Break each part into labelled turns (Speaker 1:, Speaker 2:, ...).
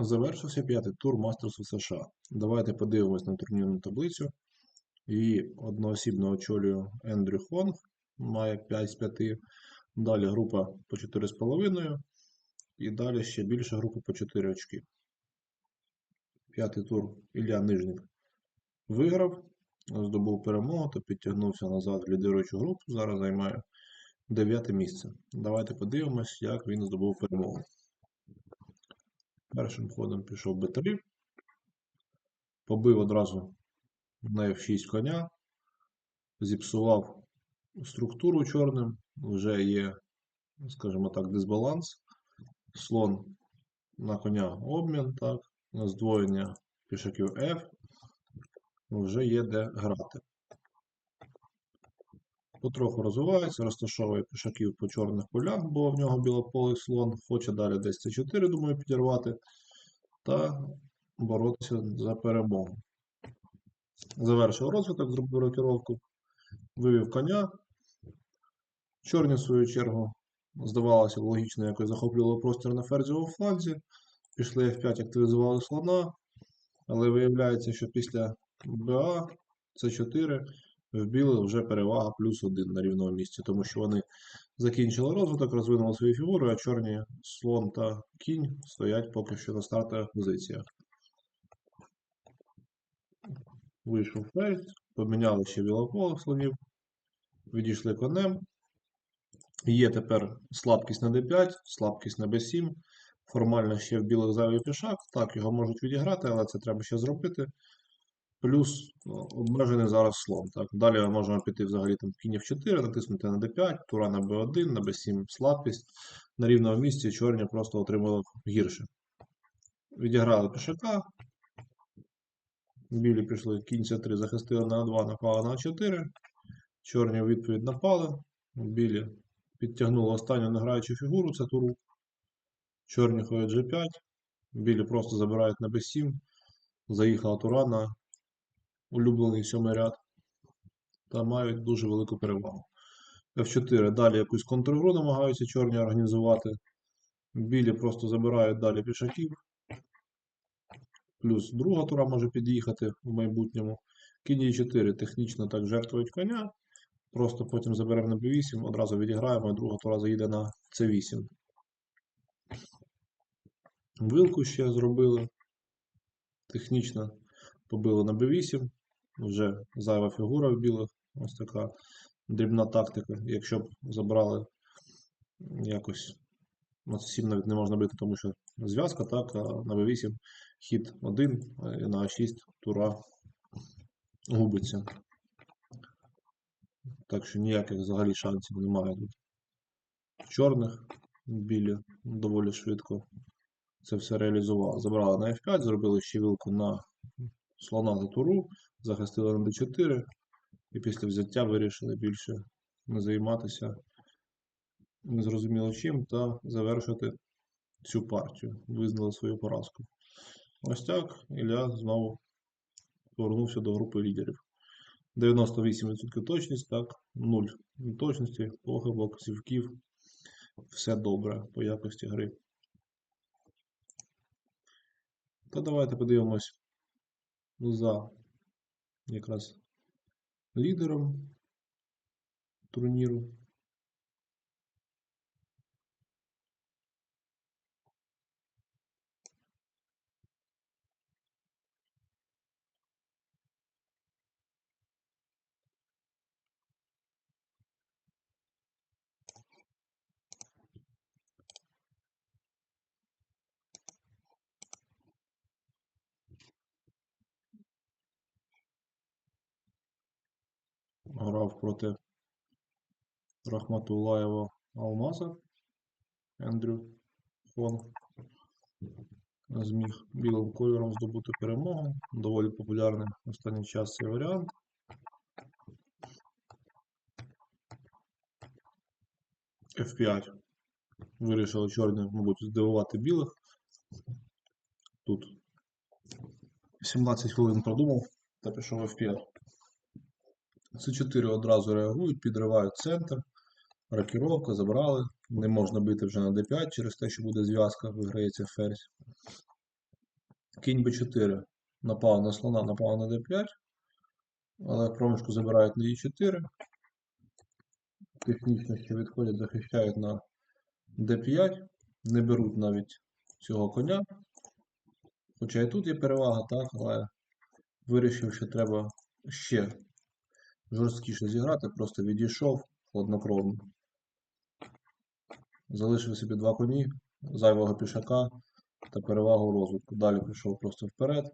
Speaker 1: Завершився п'ятий тур Мастерсу США. Давайте подивимось на турнірну таблицю. І одноосібно очолює Ендрю Хонг, має 5 з 5. Далі група по 4,5. І далі ще більша група по 4 очки. П'ятий тур Ілля Нижник виграв, здобув перемогу та підтягнувся назад в лідируючу групу. Зараз займає 9 місце. Давайте подивимось, як він здобув перемогу. Першим ходом пішов Б3. Побив одразу на F6 коня. Зіпсував структуру чорним. Вже є, скажімо так, дисбаланс. Слон на коня обмін, так, здвоєння пішаків F. Вже є де грати. Потроху розвивається, розташовує пішаків по чорних полях, бо в нього білополий слон. Хоче далі десь С4, думаю, підірвати та боротися за перемогу. Завершив розвиток, зробив рокіровку, вивів коня. Чорні, в свою чергу, здавалося, логічно якось захоплювали простір на ферзівому фланзі. Пішли F5, активізували слона, але виявляється, що після БА С4 в білих вже перевага плюс один на рівному місці, тому що вони закінчили розвиток, розвинули свої фігури, а чорні слон та кінь стоять поки що на стартових позиціях. Вийшов ферзь, поміняли ще білополих слонів, відійшли конем. Є тепер слабкість на d5, слабкість на b7. Формально ще в білих зайвий пішак. Так, його можуть відіграти, але це треба ще зробити. Плюс ну, обмежений зараз слон. Так. Далі можемо піти взагалі там кінь f4, натиснути на d5, тура на b1, на b7 слабкість. На рівному місці чорні просто отримали гірше. Відіграли пішака. Білі пішли кінь c3, захистили на А2, напали на А4. Чорні відповідь напали. Білі підтягнули останню неграючу фігуру, це туру. Чорні ходять G5. Білі просто забирають на B7. Заїхала тура на улюблений сьомий ряд. Та мають дуже велику перевагу. F4. Далі якусь контргру намагаються чорні організувати. Білі просто забирають далі пішаків. Плюс друга тура може під'їхати в майбутньому. Кінь E4 технічно так жертвують коня. Просто потім заберемо на B8, одразу відіграємо, і друга тура заїде на C8. Вилку ще зробили. Технічно побили на B8. Вже зайва фігура в білих. Ось така дрібна тактика. Якщо б забрали якось на C7 навіть не можна бити, тому що зв'язка, так, а на B8 хід 1, і на А6 тура губиться. Так що ніяких взагалі шансів немає тут. Чорних білі доволі швидко це все реалізували. Забрали на F5, зробили ще вилку на слона за туру, захистили на D4 і після взяття вирішили більше не займатися незрозуміло чим та завершити цю партію. Визнали свою поразку. Ось так Ілля знову повернувся до групи лідерів. 98% точність, так, 0 точності, похибок, сівків. Все добре по якості гри. Та давайте подивимось за якраз лідером турніру. Грав проти Рахматулаєва Алмаза. Ендрю Фон зміг білим кольором здобути перемогу. Доволі популярний останній час цей варіант. F5. Вирішили чорні, мабуть, здивувати білих. Тут 17 хвилин продумав та пішов F5. С4 одразу реагують, підривають центр, рокіровка, забрали. Не можна бити вже на d5 через те, що буде зв'язка, виграється ферзь. Кінь b4 напав на слона, напав на d5, але проміжку забирають на e4. Технічно ще відходять, захищають на d5, не беруть навіть цього коня. Хоча і тут є перевага, так, але вирішив, що треба ще жорсткіше зіграти, просто відійшов хладнокровно. Залишив собі два коні, зайвого пішака та перевагу розвитку. Далі пішов просто вперед,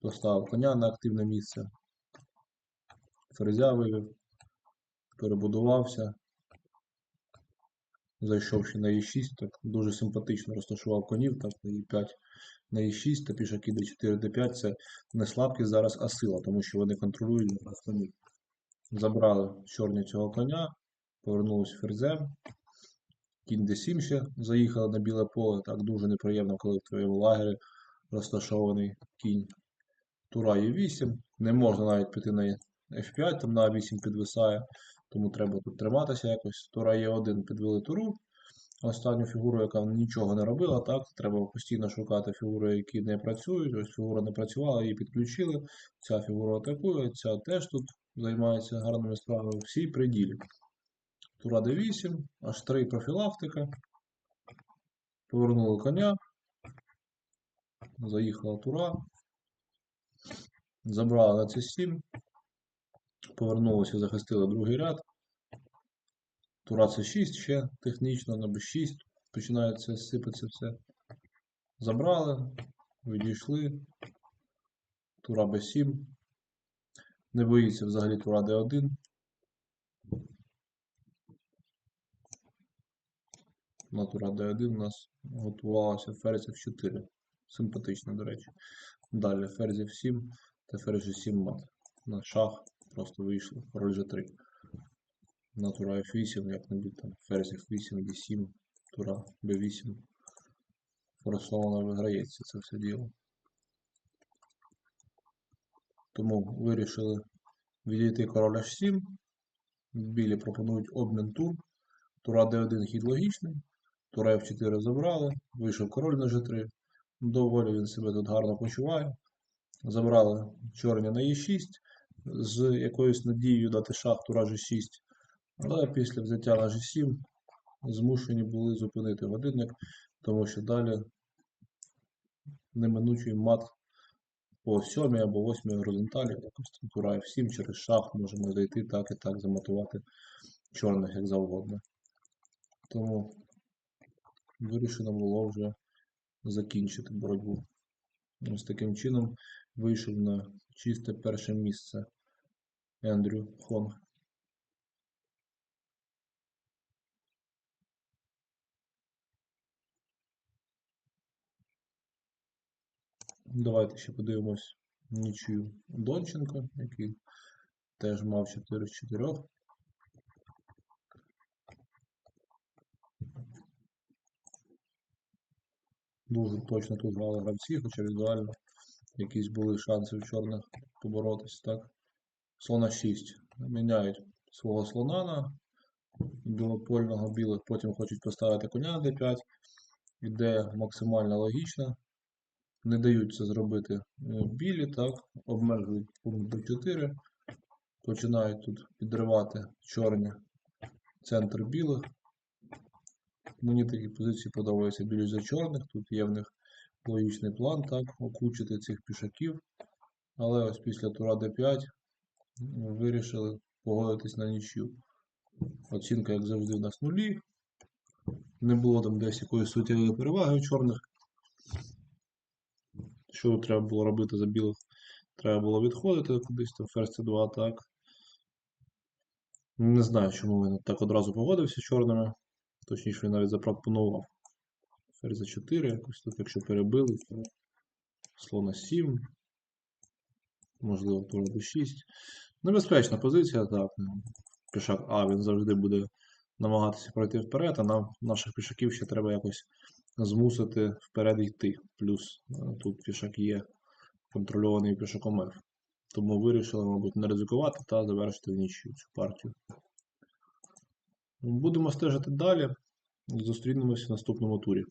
Speaker 1: поставив коня на активне місце, ферзя вивів, перебудувався, зайшов ще на e6, так дуже симпатично розташував конів, так, на e5, на e6 та пішаки d4, d5 це не слабкість зараз, а сила, тому що вони контролюють конів. Забрали чорні цього коня, повернулися ферзем. Кінь d7 ще заїхали на біле поле. Так дуже неприємно, коли в твоєму лагері розташований кінь. Тура є 8. Не можна навіть піти на F5, там на 8 підвисає, тому треба тут триматися якось. Тура є 1 підвели туру. Останню фігуру, яка нічого не робила, так, треба постійно шукати фігури, які не працюють. Ось фігура не працювала, її підключили. Ця фігура атакує, ця теж тут займається гарними справами. Всі при ділі. Тура d8, h3 профілактика. Повернули коня. Заїхала тура. Забрали на c7. Повернулися, захистили другий ряд. Тура c6 ще технічно на b6. Починається сипатися все. Забрали, відійшли. Тура b7. Не боїться взагалі тура d1. на тура d1 у нас готувалася ферзь f4. Симпатично, до речі. Далі ферзь f7 та ферзь g7 мат. На шах просто вийшло. Король g3. На тура f8, як-небудь там ферзь f8, d7, тура b8. Форсовано виграється це все діло. Тому вирішили відійти король h7. Білі пропонують обмін тур. Тура d1 хід логічний. Тура F4 забрали, вийшов король на G3. Доволі він себе тут гарно почуває. Забрали чорні на Е6 з якоюсь надією дати шах тура G6. Але після взяття на G7 змушені були зупинити годинник, тому що далі неминучий мат по 7 або 8 горизонталі, якось там тура F7 через шах можемо зайти так і так заматувати чорних як завгодно. Тому вирішено було вже закінчити боротьбу. Ось таким чином вийшов на чисте перше місце Ендрю Хонг. Давайте ще подивимось нічию Донченко, який теж мав 4 з 4. Дуже точно тут грали гравці, хоча візуально якісь були шанси в чорних поборотись, так? Слона 6. Міняють свого слона на білопольного білих, потім хочуть поставити коня на d5. Ідея максимально логічна. Не дають це зробити е, білі, так, обмежують пункт b4. Починають тут підривати чорні центр білих. Мені такі позиції подобаються більш за чорних. Тут є в них логічний план, так, окучити цих пішаків. Але ось після тура d5 вирішили погодитись на нічю. Оцінка, як завжди, у нас нулі. Не було там десь якоїсь суттєвої переваги у чорних. Що треба було робити за білих? Треба було відходити кудись там ферзь 2 так. Не знаю, чому він так одразу погодився з чорними. Точніше, він навіть запропонував. Ферзь 4, якось тут, якщо перебили, то слона 7. Можливо, тура d6. Небезпечна позиція, так. Пішак А, він завжди буде намагатися пройти вперед, а нам наших пішаків ще треба якось змусити вперед йти. Плюс е, тут пішак є контрольований пішаком F. Тому вирішили, мабуть, не ризикувати та завершити в нічю цю партію. Будемо стежити далі. Зустрінемося в наступному турі.